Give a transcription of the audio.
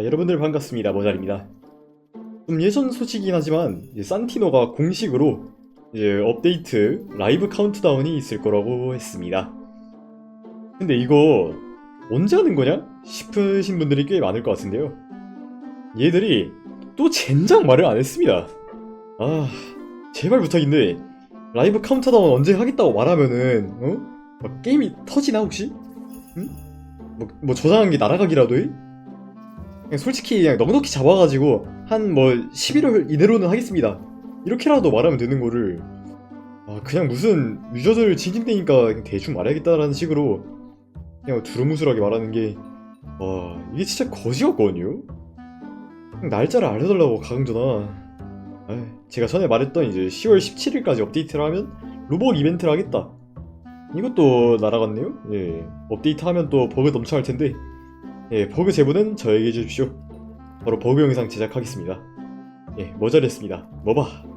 자, 여러분들 반갑습니다. 모잘입니다. 좀 예전 소식이긴 하지만 산티노가 공식으로 이제 업데이트 라이브 카운트다운이 있을 거라고 했습니다. 근데 이거 언제 하는 거냐? 싶으신 분들이 꽤 많을 것 같은데요. 얘들이 또 젠장 말을 안 했습니다. 아, 제발 부탁인데 라이브 카운트다운 언제 하겠다고 말하면은 어? 막 게임이 터지나 혹시? 응? 뭐, 뭐 저장한 게 날아가기라도 해? 솔직히 그냥 넉넉히 잡아가지고 한 뭐 11월 이내로는 하겠습니다. 이렇게라도 말하면 되는 거를 아 그냥 무슨 유저들 징징대니까 대충 말해야겠다라는 식으로 그냥 두루뭉술하게 말하는 게 와 이게 진짜 거지 같거든요. 그냥 날짜를 알려달라고 가강전화. 에이, 제가 전에 말했던 이제 10월 17일까지 업데이트를 하면 로봇 이벤트를 하겠다. 이것도 날아갔네요. 예, 업데이트하면 또 버그 넘쳐날 텐데 예, 버그 제보는 저에게 주십시오. 바로 버그 영상 제작하겠습니다. 예, 머저리였습니다. 뭐봐.